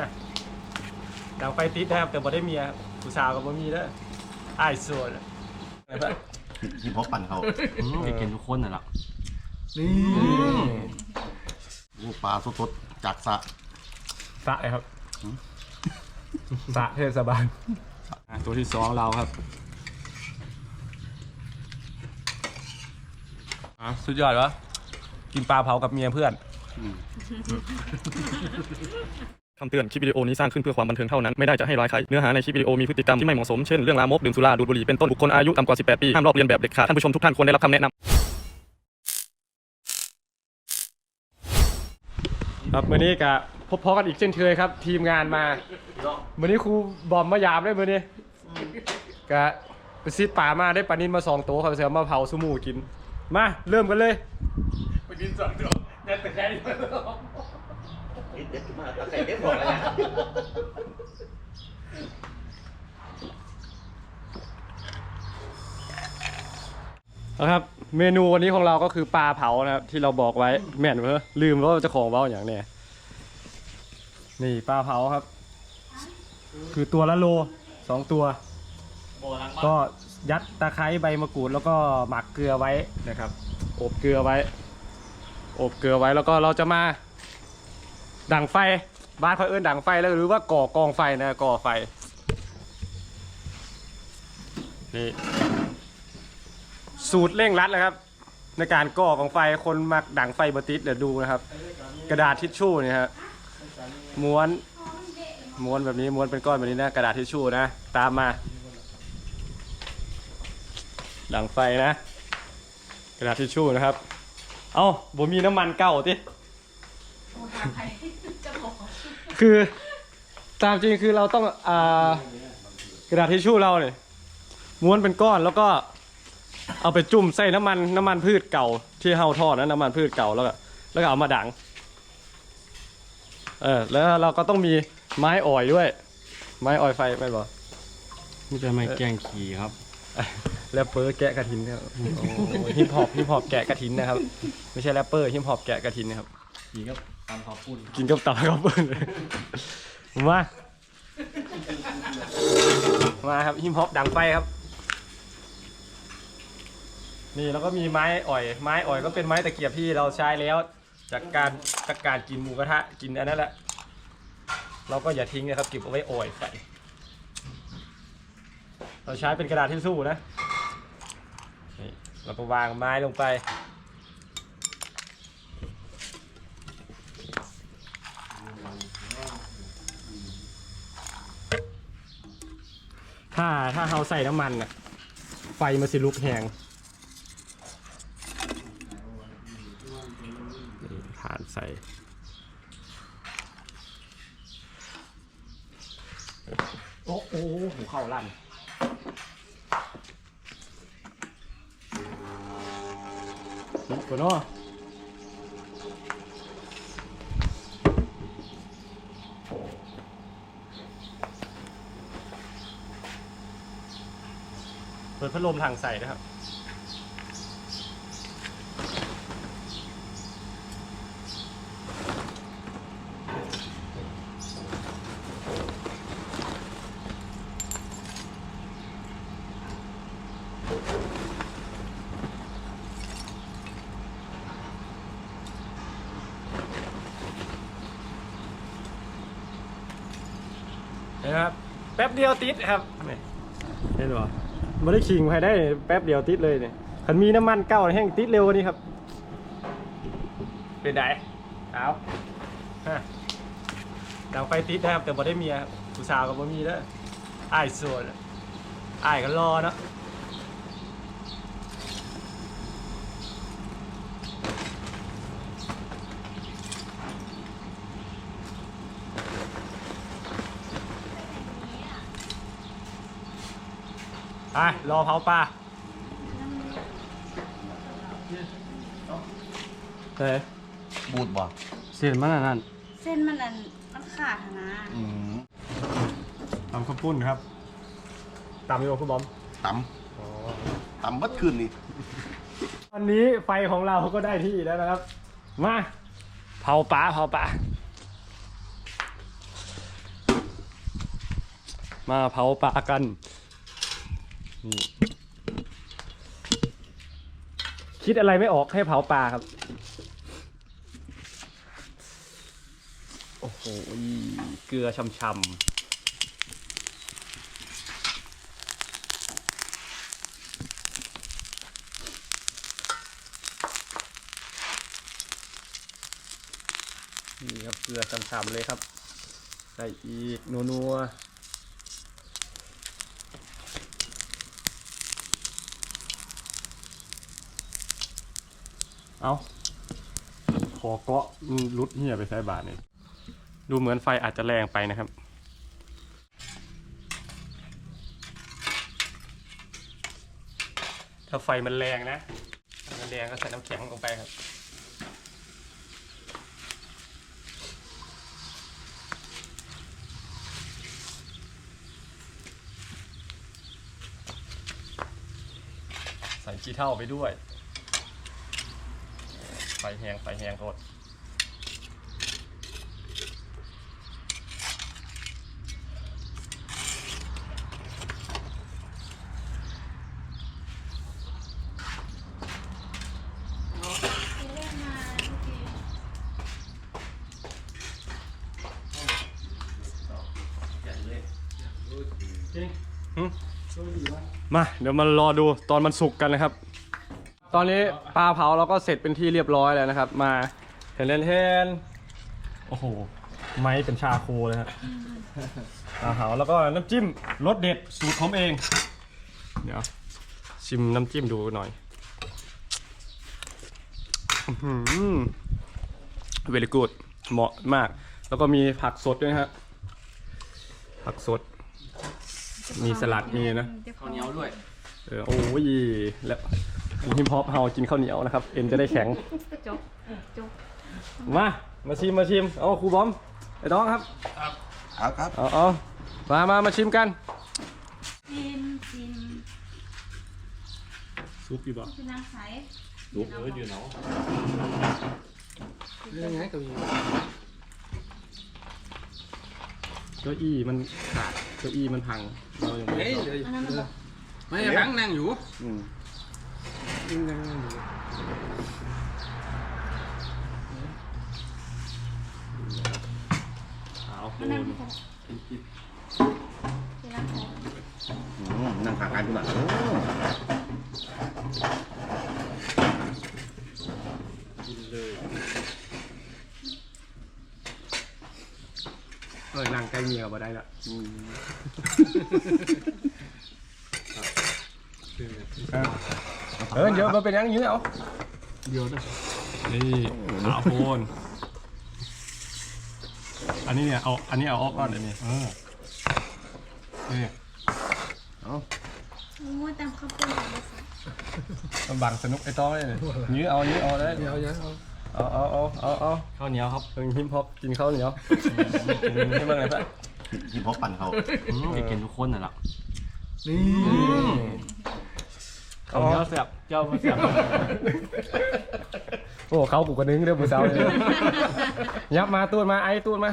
ฮะดังไฟติดนะครับแต่บ่ได้เมียผู้สาวก็บ่มีเด้ออ้ายโสดอะไรเพื่อนฮิปฮอปปั่นเขาจะกินทุกคนน่ะล่ะนี่ลูกปลาสดๆจากสระสระเลยครับสระเทศบาลอะตัวที่สองเราครับอะสุดยอดวะกินปลาเผากับเมียเพื่อนคำเตือน คลิปวิดีโอนี้สร้างขึ้นเพื่อความบันเทิงเท่านั้น ไม่ได้จะให้ร้ายใคร เนื้อหาในคลิปวิดีโอมีพฤติกรรมที่ไม่เหมาะสม เช่น เรื่องลามก ดื่มสุรา ดูดบุหรี่ เป็นต้น บุคคลอายุต่ำกว่า 18 ปี ห้ามลอกเลียนแบบเด็ดขาด ท่านผู้ชมทุกท่านควรได้รับคำแนะนำครับมื้อนี้ก็พบพอกันอีกเช่นเคยครับ ทีมงานมามื้อนี้ครูบอมมายามด้วยมื้อนี้ก็ไปซิดป่ามาได้ปลานินมาสองตัวเขาเสือมาเผาสุหมูกิน มาเริ่มกันเลยปลานินสองตัวเด็ดแต่แค่นี้ เด็ดมาตะไคร้เด็ดหมดแล้วนะนะครับ เมนูวันนี้ของเราก็คือปลาเผานะครับ ที่เราบอกไว้แม่นเพอลืมว่าเจะของเว้าอย่างเนี้ยนี่ปลาเผาครับ คือตัวละโลสองตัวก็ยัดตะไคร้ใบมะกรูดแล้วก็หมักเกลือไว้นะครับ อบเกลือไว้ อบเกลือไว้แล้วก็เราจะมา ดังไฟ บ้านเขาเอิ้นดังไฟแล้วหรือว่าก่อกองไฟนะก่อไฟ นี่ สูตรเร่งรัดเลยครับ ในการก่อกองไฟคนมักดังไฟบติดเดี๋ยวดูนะครับ กระดาษทิชชู่เนี่ยครับม้วนม้วนแบบนี้ม้วนเป็นก้อนแบบนี้นะ กระดาษทิชชู่นะ ตามมาดังไฟนะ กระดาษทิชชู่นะครับ เอ้าผมมีน้ำมันเก่าติ คือตามจริงคือเราต้องอ่ากระดาษทิชชู่เราเนี่ยม้วนเป็นก้อนแล้วก็ เอาไปจุ่มใส่น้ำมันน้ำมันพืชเก่า ที่เฮาทอดนะน้ำมันพืชเก่าแล้วก็แล้วก็เอามาดังเออแล้วเราก็ต้องมีไม้อ่อยด้วย ไม้อ่อยไฟไม่บอกนี่จะไม่แกล้งขี่ครับ แรปเปอร์แกะกระถินครับฮิปฮอปฮิปฮอปแกะกระถินนะครับ ไม่ใช่แรปเปอร์ฮิปฮอปแกะกระถินนะครับ ขี่ก็ตามขอบคุณกินกับตับกับเปิ้ลเลยมามาครับฮิปฮอปดังไฟครับ นี่แล้วก็มีไม้อ่อย ไม้อ่อยก็เป็นไม้ตะเกียบที่เราใช้แล้ว จากการจากการกินหมูกระทะกินอันนั้นแหละ เราก็อย่าทิ้งนะครับเก็บเอาไว้อ่อยไฟเราใช้เป็นกระดาษทิชชู่นะนี่เราก็วางไม้ลงไป ถ้าถ้าเราใส่น้ำมันน่ะ ไฟมันสิลุกแหงนี่ฐานใส่ โอ้โหหูเข้าลั่นนี่ตัวเนาะ พัดลมทางใส่นะครับ นะครับ แป๊บเดียวติดครับ เห็นปะ ไม่ได้ขิงภายได้แป๊บเดียวติดเลยเนี่ยขันมีน้ำมันเก้าแห้งติดเร็วกว่านี้ครับ เป็นไงเอาฮะดังไฟติดนะครับ แต่บ่ได้เมียครับผู้สาวก็บ่มีแล้วอ้ายโสดอ้ายก็รอเนาะ ไปรอเผาปลาเฮ้ยบูดบ่เส้นมันอันนั่นเส้นมันอันมันขาดอะนะอืมตำข้าวปุ้นครับตำอยู่คุณบอมตำตำบัดคืนนี่วันนี้ไฟของเราก็ได้ที่แล้วนะครับ มาเผาปลาเผาปลามาเผาปลากัน นี่คิดอะไรไม่ออกให้เผาปลาครับ โอ้โห เกลือช่ำๆนี่ครับเกลือช่ำๆเลยครับใส่อีกนัวๆ เอาขอเกาะรุดเหียไปใส่บาทนี่ดูเหมือนไฟอาจจะแรงไปนะครับ ถ้าไฟมันแรงนะ มันแรงก็ใส่น้ำแข็งลงไปครับใส่ขี้เท่าไปด้วย ไฟแหงไฟแหงโทษมา เดี๋ยวมารอดูตอนมันสุกกันนะครับ ตอนนี้ปลาเผาเราก็เสร็จเป็นที่เรียบร้อยแล้วนะครับ มาเห็นเลนเทนโอ้โห ไม้เป็นชาโคเลยครับปลาเผาแล้วก็น้ำจิ้มรสเด็ดสูตรผมเอง เดี๋ยว ชิมน้ำจิ้มดูหน่อยเวลิกูดเหมาะมาก แล้วก็มีผักสดด้วยนะฮะผักสด มีสลัดมีนะข้าวเหนียวด้วย เออโอ้ยแล้ว ฮิปฮอปเฮากินข้าวเหนียวนะครับ เอ็นจะได้แข็ง จบจบมา มาชิมมาชิม เอาครูบอมไอ้น้องครับเอาครับเอาเอามามามาชิมกันชิมชิมซุปอยู่บ่คือน้ำใสลูกเอ้ยอยู่เนาะเก้าอี้มันขาดเก้าอี้มันพังเรายังไม่ได้ต่ออันนั้นมันบอกไม่พังนั่งอยู่ อืมขาวโพอันนั้นนมันบอกคือน้ำใสอืมนั่งข้างกันคุณอะโอ้กินเลยเออนั่งใกล้เมียมาได้ละอืม เออเดี๋ยวมันเป็นอยังยื้อเอาเดียวด้วยนี่ขาวโพนอันนี้เนี่ยเอาอันนี้เอาออกก่อนอันนี้เออนี่โอ้ยตามข้าวปุ้นของบริษัทมันบังสนุกไอ้ต้อยเลยยื้อเอายื้อเอาได้เดียวเยอะเอาเอาเอาเอาเอาข้าวเหนียวครับเพิ่งฮิปฮอปกินข้าวเหนียวให้บ้างไงพระที่พบปั่นเขาจะกินทุกคนน่ะล่ะข้าวเหนียวเสียบเจ้ามาเสียบโอ้เขากูกระนึงเด้อมือเช้าเลยยับมาตูดมาไอ้ตูดมา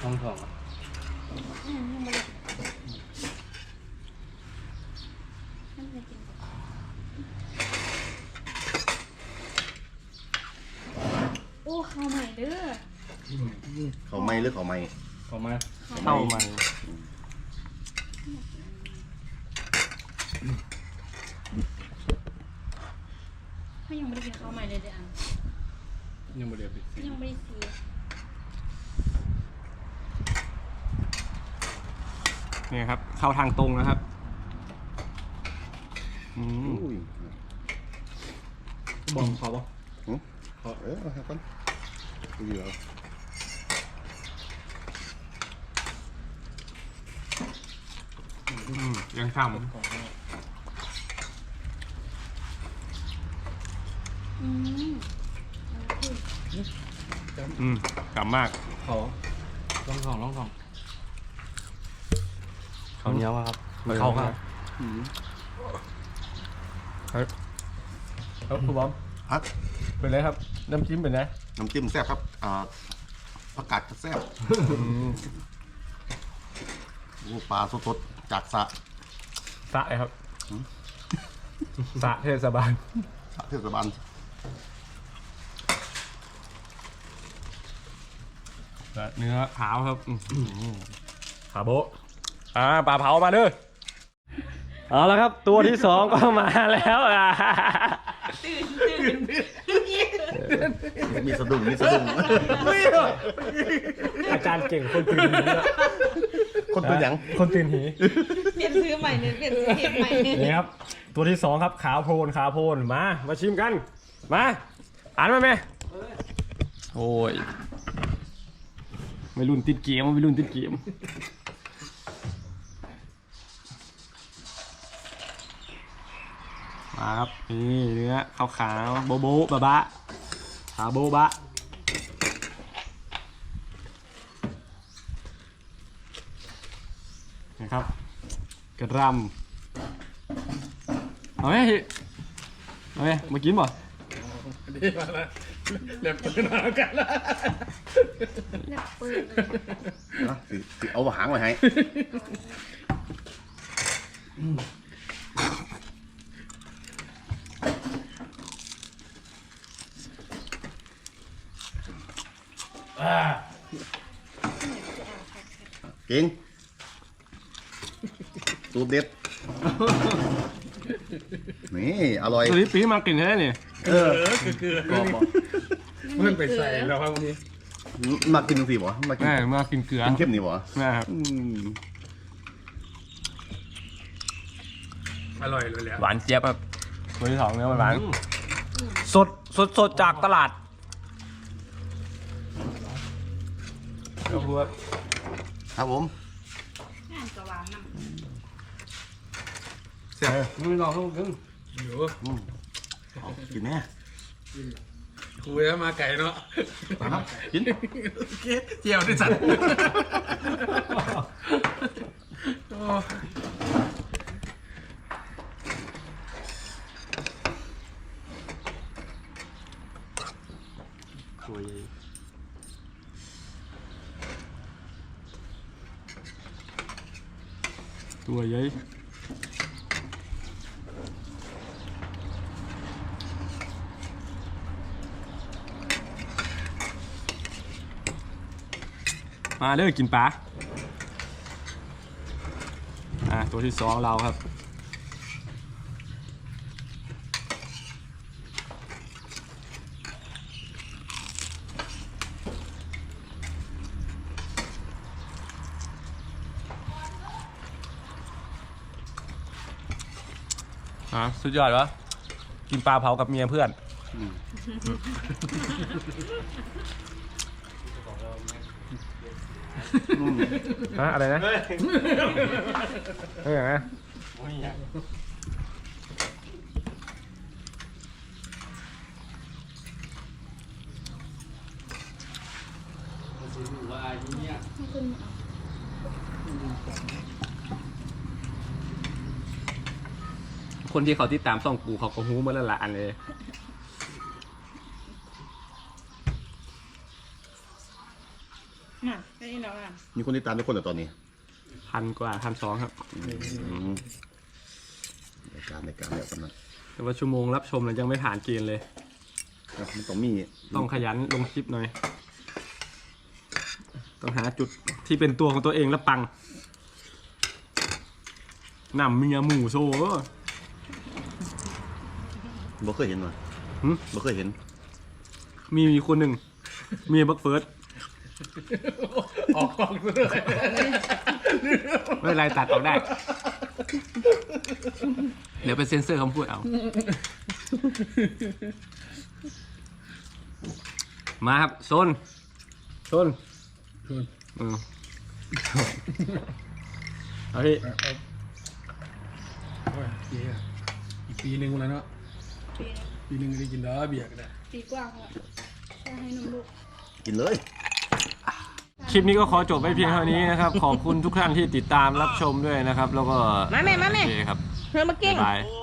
ท้องถ่อง อืมยังไม่ได้ยังไม่ได้กินโอ้ ข้าวใหม่เด้อเขาไม่หรือเขาไม่เข้ามาเต้ามันเขายังไม่ได้กินข้าวใหม่เลยเด้ออันยังไม่เดียวไปยังไม่ได้ซีนี่ครับ เข้าทางตรงนะครับอืมอุ้ย บอมเขาปะเออเอาให้ก่อน ดูอยู่แล้วอืมยังฉ่อืมำอืมฉ่ำมากเขาท้องถ่องท้องถ่องข้าวเหนียวอะครับเข้าครับอืมเครับคุณบอม ครับเป็นไรครับ น้ำจิ้มเป็นไงน้ำจิ้มแซ่บครับอ่าผักกาดแซ่บโอ้ปลาสดๆจากสระสะครับสะเทศบาลสระเทศบาลเนื้อขาวครับอื้อหือขาโบะอ่าปลาเผามาเด้อเอาละครับ ตัวที่สองก็มาแล้วอะ ตื่นมีสะดุ้งมีสะดุ้งอาจารย์เก่งคนตื่นหีนะคนเป็นหยังคนตื่นหีเปลี่ยนซื้อใหม่เนี่ยเปลี่ยนซื้อเห็ดใหม่เนี่ยนี่ครับ ตัวที่สองครับขาวโพลนขาวโพลนมา มาชิมกัน มาอ่านมาไหมโอ้ยไม่รุ่นติดเกมไม่รุ่นติดเกม มาครับนี่เนื้อขาวขาวๆโบโบบะบะขาวโบบะนะครับกระรำเอาไหมเอาไหมมากินบ่ดีมาแล้วเรียบปืนมาแล้วกันละนะสิสิเอาหางไว้ให้ เก่งสูตรเด็ด นี่อร่อย ตัวนี้ปีมากินแค่นี่เออคือคือบอกบอกเพื่อนไปใส่แล้วครับวันนี้มากินสิบ่มากินแม่มากินเกลือกินเข้มนี่บ่แม่ครับอืมอร่อยเลยแหละหวานเจี๊ยบครับตัวที่สองเนื้อหวานๆสดสดสดจากตลาดก็พูด ครับผมงานกระวานน้ำไม่ลองต้องกินอยู่อืมเอากินแน่คุยแล้วมาไก่เนาะมาครับกินเจียวที่สัตว์ มาเด้อกินปลาอะตัวที่สองเราครับอะสุดยอดวะกินปลาเผากับเมียเพื่อน ฮะอะไรนะเฮ้ยนะคนที่เขาติดตามส่องกูเขาก็ฮู้มาแล้วละอันเลย น่ะแค่นี้แล้วอะมีคนติดตามทุกคนแต่ตอนนี้พันกว่าพันสองครับ อืมในการในการแล้วกันนะแต่ว่าชั่วโมงรับชมเรายังไม่ผ่านเกณฑ์เลยครับมันต้องมีต้องขยันลงคลิปหน่อย ต้องหาจุดที่เป็นตัวของตัวเองแล้วปังนำเมียหมูโซ่ บ่เคยเห็นว่ะหึ บ่เคยเห็นมีมีคนหนึ่งเมียบักเฟิร์ส ออกกล้องซะด้วยไม่เป็นไรตัดออกได้ เดี๋ยวไปเซ็นเซอร์คำพูดเอา มาครับโซนโซนอืมเอาพี่อีกปีหนึ่งแล้วเนาะปีปีหนึ่งได้กินแล้วเบียร์กันได้ ปีกว่าค่ะจะให้นมลูกกินเลย คลิปนี้ก็ขอจบไว้เพียงเท่านี้นะครับ ขอบคุณทุกท่านที่ติดตามรับชมด้วยนะครับ แล้วก็มาแม่มาแม่โอเคครับเธอมาเก่ง บ๊ายบายโอ้